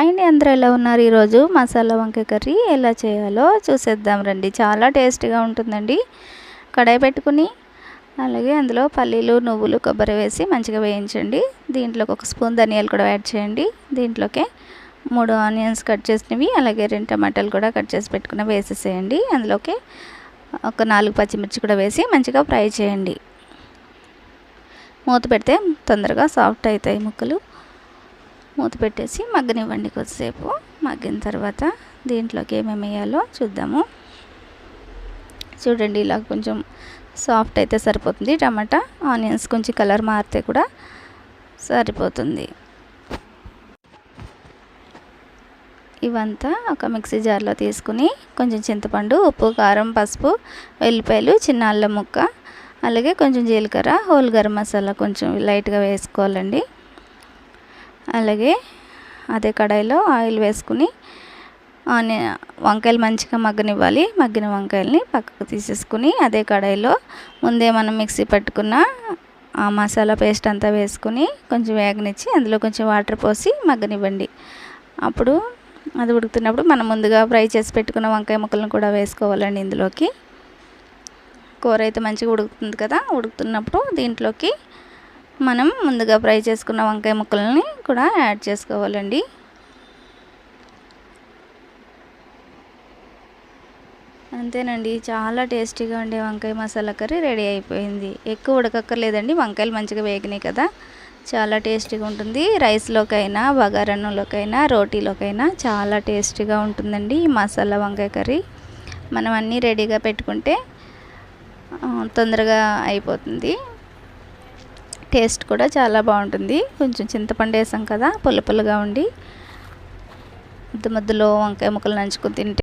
And అందరూ ఎలా ఉన్నారు ఈరోజు? మసాలా వంకాయ కర్రీ ఎలా చేయాలో చూసేద్దాం రండి. చాలా టేస్టీగా ఉంటుందండి. కడాయి పెట్టుకుని అలాగే అందులో పల్లీలు నువ్వులు కొబ్బరి వేసి మంచిగా వేయించండి. దీంట్లోకి ఒక స్పూన్ ధనియాలు కూడా యాడ్ చేయండి. దీంట్లోకే మూడు ఆనియన్స్ కట్ చేసినవి అలాగే రెండు టమాటాలు కూడా కట్ చేసి పెట్టుకుని వేసేసేయండి. అందులోకి ఒక నాలుగు పచ్చిమిర్చి కూడా వేసి మంచిగా ఫ్రై చేయండి. మూత పెడితే తొందరగా సాఫ్ట్ అవుతాయి ముక్కలు. మూత పెట్టేసి మగ్గనివ్వండి కొద్దిసేపు. మగ్గిన తర్వాత దీంట్లోకి ఏమేమి వేయాలో చూద్దాము. చూడండి ఇలా కొంచెం సాఫ్ట్ అయితే సరిపోతుంది. టమాటా ఆనియన్స్ కొంచెం కలర్ మారితే కూడా సరిపోతుంది. ఇవంతా ఒక మిక్సీ జార్లో తీసుకుని కొంచెం చింతపండు ఉప్పు కారం పసుపు వెల్లిపాయలు చిన్న అల్లం ముక్క అలాగే కొంచెం జీలకర్ర హోల్ గరం మసాలా కొంచెం లైట్గా వేసుకోవాలండి. అలాగే అదే కడాయిలో ఆయిల్ వేసుకుని వంకాయలు మంచిగా మగ్గనివ్వాలి. మగ్గిన వంకాయలని పక్కకు తీసేసుకుని అదే కడాయిలో ముందే మనం మిక్సీ పట్టుకున్న ఆ మసాలా పేస్ట్ అంతా వేసుకుని కొంచెం వేగనిచ్చి అందులో కొంచెం వాటర్ పోసి మగ్గనివ్వండి. అప్పుడు అది ఉడుకుతున్నప్పుడు మనం ముందుగా ఫ్రై చేసి పెట్టుకున్న వంకాయ ముక్కలను కూడా వేసుకోవాలండి ఇందులోకి. కూర అయితే మంచిగా ఉడుకుతుంది కదా ఉడుకుతున్నప్పుడు దీంట్లోకి మనం ముందుగా ఫ్రై చేసుకున్న వంకాయ ముక్కలని కూడా యాడ్ చేసుకోవాలండి. అంతేనండి చాలా టేస్టీగా ఉండే వంకాయ మసాలా కర్రీ రెడీ అయిపోయింది. ఎక్కువ ఉడకక్కర్లేదండి వంకాయలు మంచిగా వేగినాయి కదా. చాలా టేస్టీగా ఉంటుంది. రైస్లోకైనా బగారన్నంలోకైనా రోటీలోకైనా చాలా టేస్టీగా ఉంటుందండి ఈ మసాలా వంకాయ కర్రీ. మనం అన్నీ రెడీగా పెట్టుకుంటే తొందరగా అయిపోతుంది. టేస్ట్ కూడా చాలా బాగుంటుంది. కొంచెం చింతపండు వేసాం కదా పుల్ల పుల్లగా ఉండి. ముద్ద మధ్యలో వంకాయ ముక్కలు నంచుకొని తింటే